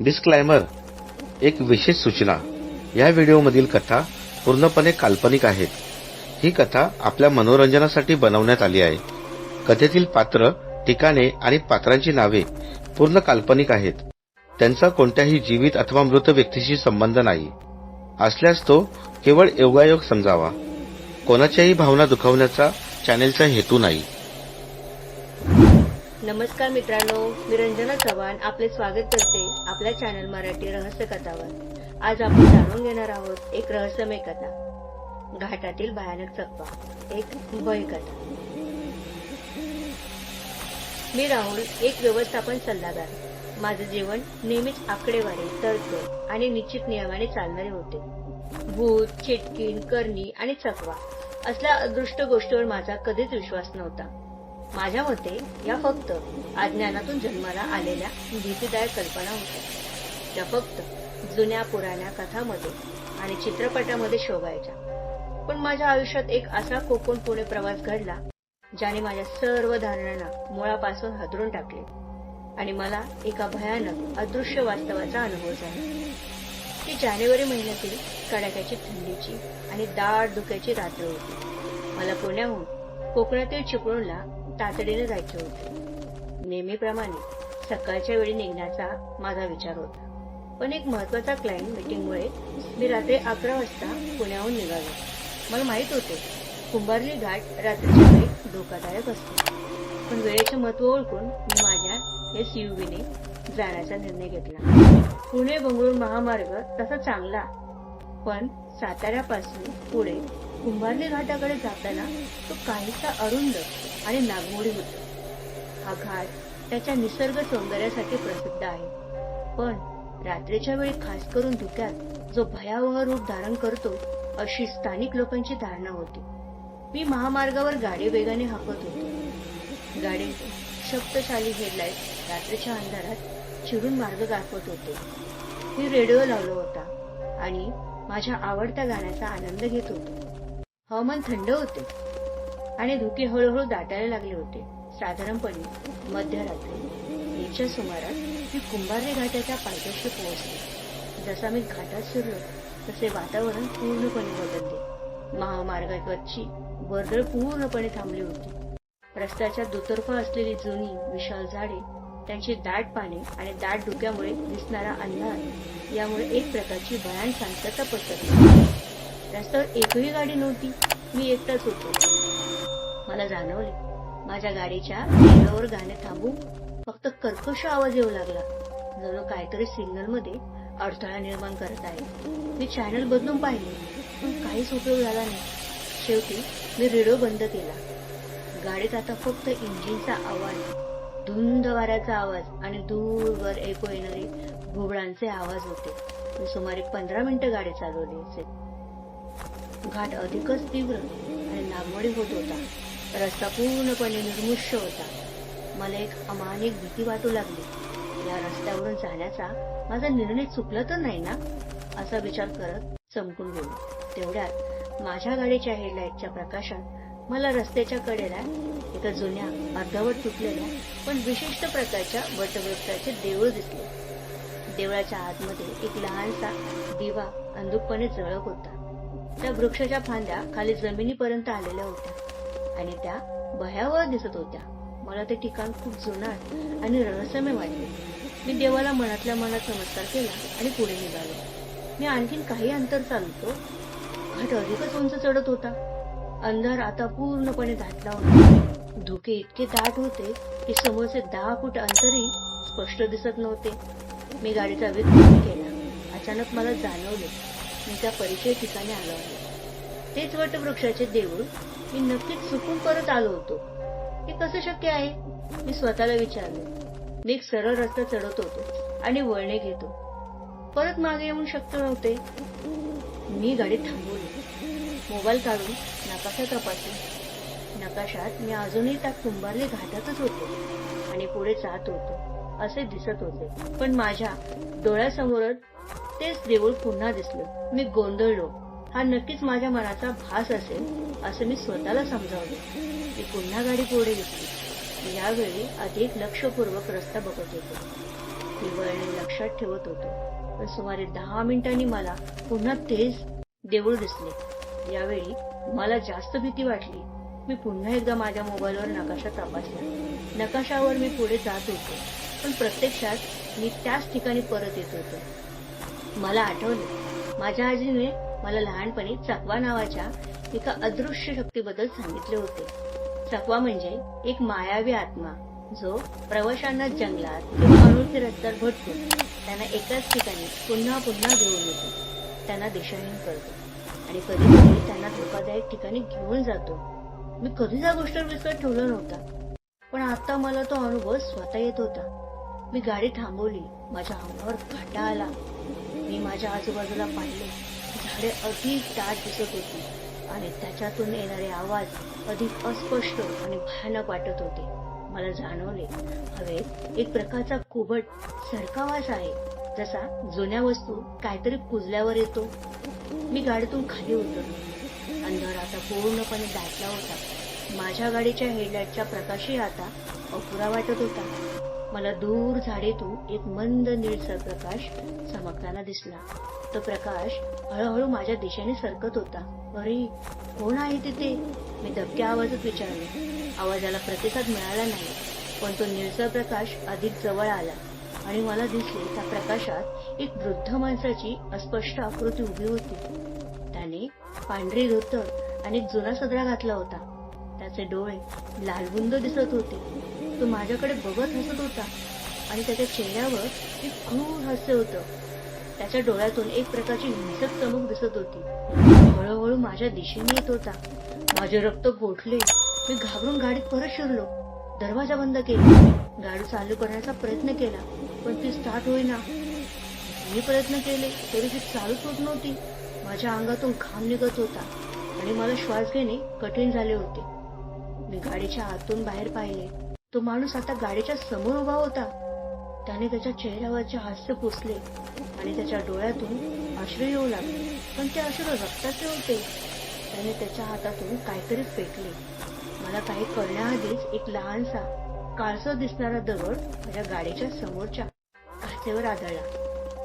डिस्क्लायमर एक विशेष सूचना. या व्हिडिओमधील कथा पूर्णपणे काल्पनिक आहेत. ही कथा आपल्या मनोरंजनासाठी बनवण्यात आली आहे. कथेतील पात्र ठिकाणे आणि पात्रांची नावे पूर्ण काल्पनिक आहेत. त्यांचा कोणत्याही जीवित अथवा मृत व्यक्तीशी संबंध नाही. असल्यास तो केवळ योगायोग समजावा. कोणाच्याही भावना दुखावण्याचा चॅनेलचा हेतू नाही. नमस्कार मित्रांनो मी रंजना चव्हाण आपले स्वागत करते आपल्या चॅनल मराठी रहस्य कथावर आज आपण जाणून घेणार आहोत एक रहस्यमय कथा. घाटातील भयानक चकवा. एक भय कथा. मी राहुल एक व्यवस्थापन सल्लागार. माझे जीवन नेहमीच आकडेवारी तर्क आणि निश्चित नियमाने चालणारे होते. भूत चिटकीण करणी आणि चकवा असल्या अदृष्ट गोष्टीवर माझा कधीच विश्वास नव्हता. माझ्या मते या फक्त अज्ञानातून जन्माला आलेल्या भीतीदायक कल्पना होत्या. त्या फक्त जुन्या पुराण्या कथामध्ये आणि चित्रपटामध्ये शोभायच्या. पण माझ्या आयुष्यात एक असा कोकण पुणे प्रवास घडला ज्याने माझ्या सर्व धारणांना मुळापासून हादरून टाकले आणि मला एका भयानक अदृश्य वास्तवाचा अनुभव झाला. ती जानेवारी महिन्यातील कडाक्याची थंडीची आणि दाट धुक्याची रात्र होती. मला पुण्याहून कोकणातील चिपळूणला तातडीने जायचे होते. नेहमीप्रमाणे सकाळच्या वेळी निघण्याचा माझा विचार होता. पण एक महत्त्वाचा क्लायंट मीटिंगमुळे मी रात्री अकरा वाजता पुण्याहून निघालो. मला माहीत होते कुंभारली घाट रात्रीच्या वेळी धोकादायक असतो. पण वेळेचे महत्त्व ओळखून मी माझ्या एस यू व्हीने जाण्याचा निर्णय घेतला. पुणे बंगळूर महामार्ग तसा चांगला पण साताऱ्यापासून पुढे कुंभारली घाटाकडे जाताना तो काहीसा अरुंद आणि नागमोडी होता. हा घाट त्याच्या निसर्ग सौंदर्यासाठी प्रसिद्ध आहे. पण रात्रीच्या वेळी खास करून धुक्यात जो भयावह रूप धारण करतो अशी स्थानिक लोकांची धारणा होती. मी महामार्गावर गाडी वेगाने हाकत होतो. गाडी शब्दशाली हेडलाईट रात्रीच्या अंधारात चिरून मार्ग दाखवत होते. मी रेडिओ लावला होता आणि माझ्या आवडत्या गाण्याचा आनंद घेत होतो. हवामान थंड होते. आणि धुके हळूहळू दाटायला लागले होते. साधारणपणे मध्यरात्री. एकच्या सुमारास मी कुंभारे घाटाच्या पायथ्याशी पोहोचले. जसा मी घाटात शिरलो तसे वातावरण पूर्णपणे बदलले. महामार्गावरची वर्दळ पूर्णपणे थांबली होती. रस्त्याच्या दुतर्फा असलेली जुनी विशाल झाडे त्यांची दाट पाने आणि दाट धुक्यामुळे दिसणारा अंधार यामुळे एक प्रकारची भयान शांतता पसरली. रस्त्यावर एकही गाडी नव्हती. मी एकटाच होतो. मला जाणवले माझ्या गाडीच्या रेल्वेवर गाणे थांबून फक्त कर्कश आवाज येऊ लागला. जणू काहीतरी सिग्नलमध्ये अडथळा निर्माण करत आहे. मी चॅनल बदलून पाहिले. पण काहीच उपयोग झाला नाही. शेवटी मी रेडिओ बंद केला. गाडीत आता फक्त इंजिनचा आवाज धुंद वाऱ्याचा आवाज आणि दूरवर ऐकू येणारे घुबडांचे आवाज होते. मी सुमारे पंधरा मिनिटं गाडी चालवली असेल. घाट अधिकच तीव्र आणि नागमोडी होत होता. रस्ता पूर्णपणे निर्मुष्य होता. मला एक अमानिक भीती वाटू लागली. या रस्त्यावरून जाण्याचा माझा निर्णय चुकला तर नाही ना? असा विचार करत चमकून गेलो. तेवढ्यात माझ्या गाडीच्या हेडलाईटच्या प्रकाशात मला रस्त्याच्या कडेला एका जुन्या अर्धवट तुटलेल्या पण विशिष्ट प्रकारच्या वटवृक्षाचे देऊळ दिसले. देवळाच्या आतमध्ये एक लहानसा दिवा अंधुकपणे जळक होता. त्या वृक्षाच्या फांद्या खाली जमिनीपर्यंत आलेल्या होत्या. आणि त्या भयावह दिसत होत्या. मला ते ठिकाण खूप जुनाट आणि रहस्यमय वाटले. मी देवाला मनातल्या मनात नमस्कार केला आणि पुढे निघालो. मी आणखीन काही अंतर चालतो घाट अधिकच उंच चढत होता. अंधार आता पूर्णपणे दाटला होता. धुके इतके दाट होते की समोरचे दहा फूट अंतरही स्पष्ट दिसत नव्हते. मी गाडीचा वेग कमी केला. अचानक मला जाणवले मी त्या परिचय ठिकाणी आलो आहे. तेच वटवृक्षाचे देऊळ मी नक्कीच चुकून परत आलो होतो. हे कसं शक्य आहे? मी स्वतःला विचारले. मी एक सरळ रस्ता चढत होतो आणि वळणे घेतो. परत मागे येऊन शक्य नव्हते. मी गाडी थांबवली. मोबाईल काढून नकाशा तपासला नकाशात मी अजूनही त्या कुंभारली घाटातच होतो आणि पुढे जात होतो असे दिसत होते. पण माझ्या डोळ्यासमोरच तेच देऊळ पुन्हा दिसलं. मी गोंधळलो. हा नक्कीच माझ्या मनाचा भास असेल असं मी स्वतःला समजावलं. मी पुन्हा गाडी पुढे घेतली. यावेळी अधिक लक्षपूर्वक रस्ता बघत होतो. मी वळणे लक्षात ठेवत होतो. पण सुमारे दहा मिनिटांनी मला पुन्हा तेच देऊळ दिसले. यावेळी मला जास्त भीती वाटली. मी पुन्हा एकदा माझ्या मोबाईलवर नकाशा तपासला. नकाशावर मी पुढे जात होतो. पण प्रत्यक्षात मी त्याच ठिकाणी परत येत होतो. मला आठवले. माझ्या आजीने मला लहानपणी चकवा नावाच्या एका अदृश्य शक्तीबद्दल सांगितले होते. चकवा म्हणजे एक मायावी आत्मा जो प्रवाशांना जंगलात किंवा अनोळखी रस्त्यावर भटकून त्यांना एकाच ठिकाणी पुन्हा पुन्हा घेऊन येतो. त्यांना दिशाहीन करतो आणि कधी कधी त्यांना धोकादायक ठिकाणी घेऊन जातो. मी कधीच या गोष्टीवर विसर ठेवला नव्हता. पण आता मला तो अनुभव स्वतः येत होता. मी गाडी थांबवली. माझ्या अंगावर घाटा आला. मी माझ्या आजूबाजूला पाहिले. झाडे अधिक दाट दिसत होती आणि त्याच्यातून येणारे आवाज अधिक अस्पष्ट आणि भयानक वाटत होते. मला जाणवले हवेत एक प्रकारचा कुबट सरकावास आहे. जसा जुन्या वस्तू काहीतरी कुजल्यावर येतो. मी गाडीतून खाली उतरलो. अंधार आता पूर्णपणे दाटला होता. माझ्या गाडीच्या हेडलाईटचा प्रकाशही आता अपुरा वाटत होता. मला दूर झाडेतून एक मंद निळसर प्रकाश चमकताना दिसला. तो प्रकाश हळूहळू माझ्या दिशेने सरकत होता. अरे कोण आहे तिथे? मी धबक्या आवाजात विचारले. आवाजाला प्रतिसाद मिळाला नाही पण तो निळसर प्रकाश अधिक जवळ आला आणि मला दिसले त्या प्रकाशात एक वृद्ध माणसाची अस्पष्ट आकृती उभी होती. त्याने पांढरी धोतर आणि एक जुना सदरा घातला होता. त्याचे डोळे लालबुंद दिसत होते. तो माझ्याकडे बघत हसत होता. आणि त्याच्या चेहऱ्यावर एक क्रूर हास्य होतं. त्याच्या डोळ्यातून एक प्रकारची हिंसक चमक दिसत होती. हळूहळू माझ्या दिशेने येत होता. माझे रक्त गोठले. मी घाबरून गाडीत परत शिरलो. दरवाजा बंद केला. गाडी चालू करण्याचा प्रयत्न केला पण ती स्टार्ट होईना. मी प्रयत्न केले तरी ती चालूच होत नव्हती. माझ्या अंगातून घाम निघत होता आणि मला श्वास घेणे कठीण झाले होते. मी गाडीच्या आतून बाहेर पाहिले. तो माणूस आता गाडीच्या समोर उभा होता. त्याने त्याच्या चेहऱ्यावरचे हास्य पुसले आणि त्याच्या डोळ्यातून अश्रू येऊ लागले. पण ते अश्रू रक्ताचे होते. त्याने त्याच्या हातातून काहीतरी फेकले. मला काही कळण्याआधीच एक लहानसा काळसर दिसणारा दगड माझ्या गाडीच्या समोरच्या काचेवर आदळला.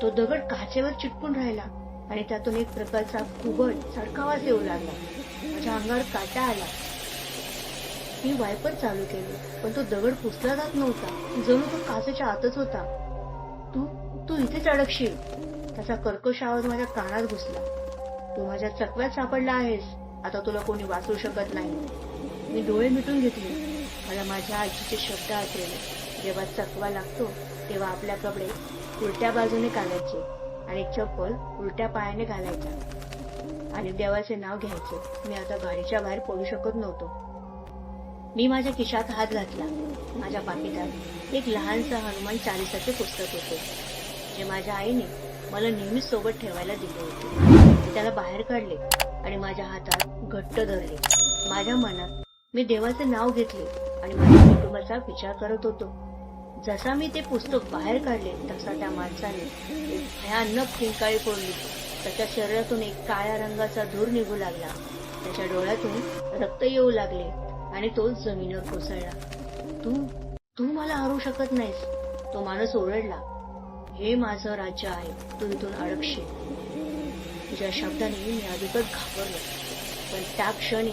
तो दगड काचेवर चिटकून राहिला आणि त्यातून एक प्रकारचा कुबट सारखा आवाज येऊ लागला. माझ्या अंगावर काटा आला. मी वायपर चालू केले पण तो दगड पुसला जात नव्हता. जणू तो काचेच्या आतच होता. तू तू इथेच अडकशील. त्याचा कर्कश आवाज माझ्या कानात घुसला. तू माझ्या चकव्यात सापडला आहेस. आता तुला कोणी वाचू शकत नाही. मी डोळे मिटून घेतले. मला माझ्या आजीचे शब्द आठवले. जेव्हा चकवा लागतो तेव्हा आपल्या कपडे उलट्या बाजूने घालायचे आणि चप्पल उलट्या पायाने घालायचा आणि देवाचे नाव घ्यायचे. मी आता गाडीच्या बाहेर पडू शकत नव्हतो. मी माझ्या खिशात हात घातला. माझ्या पाकिटात एक लहानसा हनुमान चालिसाचे पुस्तक होते जे माझ्या आईने मला नेहमीच सोबत ठेवायला दिले होते. मी त्याला बाहेर काढले आणि माझ्या हातात घट्ट धरले. माझ्या मनात मी देवाचे नाव घेतले आणि माझ्या कुटुंबाचा विचार करत होतो. जसा मी ते पुस्तक बाहेर काढले तसा त्या माणसाने एक भयानक किंकाळी फोडली. त्याच्या शरीरातून एक काळ्या रंगाचा धूर निघू लागला. त्याच्या डोळ्यातून रक्त येऊ लागले. आणि तो जमिनीवर कोसळला. तू तू मला हरवू शकत नाहीस. तो माणूस ओरडला. हे माझं राज्य आहे. तू इथून अडकशील. तुझ्या शब्दाने मी अधिकच घाबरलो. पण त्या क्षणी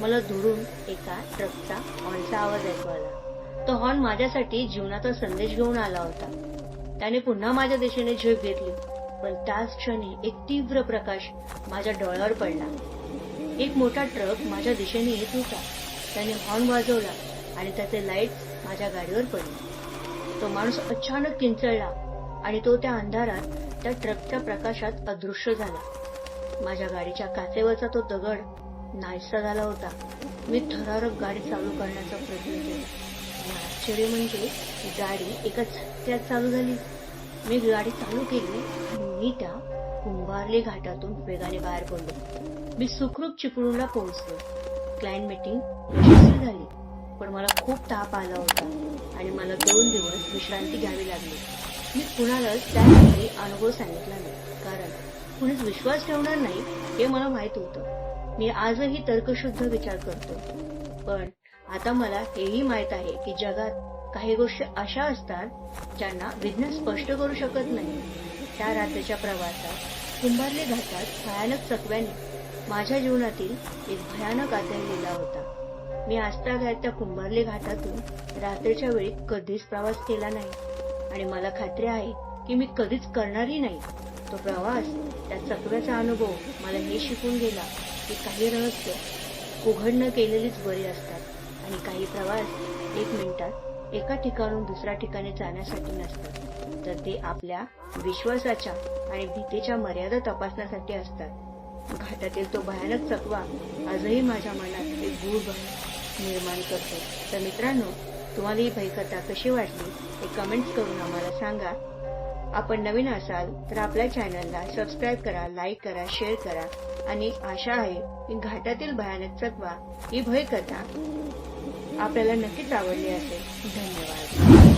मला दुरून एका ट्रकचा हॉर्नचा आवाज ऐकू आला. तो हॉर्न माझ्यासाठी जीवनाचा संदेश घेऊन आला होता. त्याने पुन्हा माझ्या दिशेने झेप घेतली. पण त्याच क्षणी एक तीव्र प्रकाश माझ्या डोळ्यावर पडला. एक मोठा ट्रक माझ्या दिशेने येत होता. त्याने हॉर्न वाजवला आणि त्याचे लाइट माझ्या गाडीवर पडले. तो माणूस अचानक किंचळला आणि तो त्या अंधारात त्या ट्रकच्या प्रकाशात अदृश्य झाला. माझ्या गाडीच्या काचेवरचा तो दगड नाहीसा झाला होता. मी थरारक गाडी चालू करण्याचा प्रयत्न केला. आश्चर्य म्हणजे गाडी एका झटक्यात चालू झाली. मी गाडी चालू केली आणि मी त्या कुंभारली घाटातून वेगाने बाहेर पडलो. मी सुखरूप चिपळूणला पोहोचलो. क्लायंट मीटिंग यशस्वी झाली. पण मला खूप ताप आला होता आणि मला दोन दिवस विश्रांती घ्यावी लागली. मी कुणालाच त्यासाठी अनुभव सांगितला नाही. कारण कुणीच विश्वास ठेवणार नाही हे मला माहीत होतं. मी आजही तर्कशुद्ध विचार करतो. पण आता मला हेही माहीत आहे की जगात काही गोष्टी अशा असतात ज्यांना विज्ञान स्पष्ट करू शकत नाही. त्या रात्रीच्या प्रवासात कुंभारले घाटात भयानक चकव्याने माझ्या जीवनातील एक भयानक अध्याय लिहिला होता. मी आजतागायत त्या कुंभारले घाटातून रात्रीच्या वेळी कधीच प्रवास केला नाही. आणि मला खात्री आहे की मी कधीच करणारही नाही. तो प्रवास त्या चकव्याचा अनुभव मला हे शिकून गेला की काही रहस्य उघडणं केलेलीच बरी असतात. आणि काही प्रवास एक मिनिटात एका ठिकाणून दुसऱ्या ठिकाणी जाण्यासाठी नसतात. तर ते आपल्या विश्वासाच्या आणि भीतीच्या मर्यादा तपासण्यासाठी असतात. घाटातील तो भयानक चकवा आजही माझ्या मनात एक गूढ निर्माण करतो. तर मित्रांनो तुम्हाला ही भयकथा कशी वाटली हे कमेंट्स करून आम्हाला सांगा. आपण नवीन असाल तर आपल्या चॅनलला सबस्क्राईब करा लाईक करा शेअर करा आणि आशा आहे की घाटातील भयानक चकवा ही भयकथा आपल्याला नक्कीच आवडली असेल. धन्यवाद.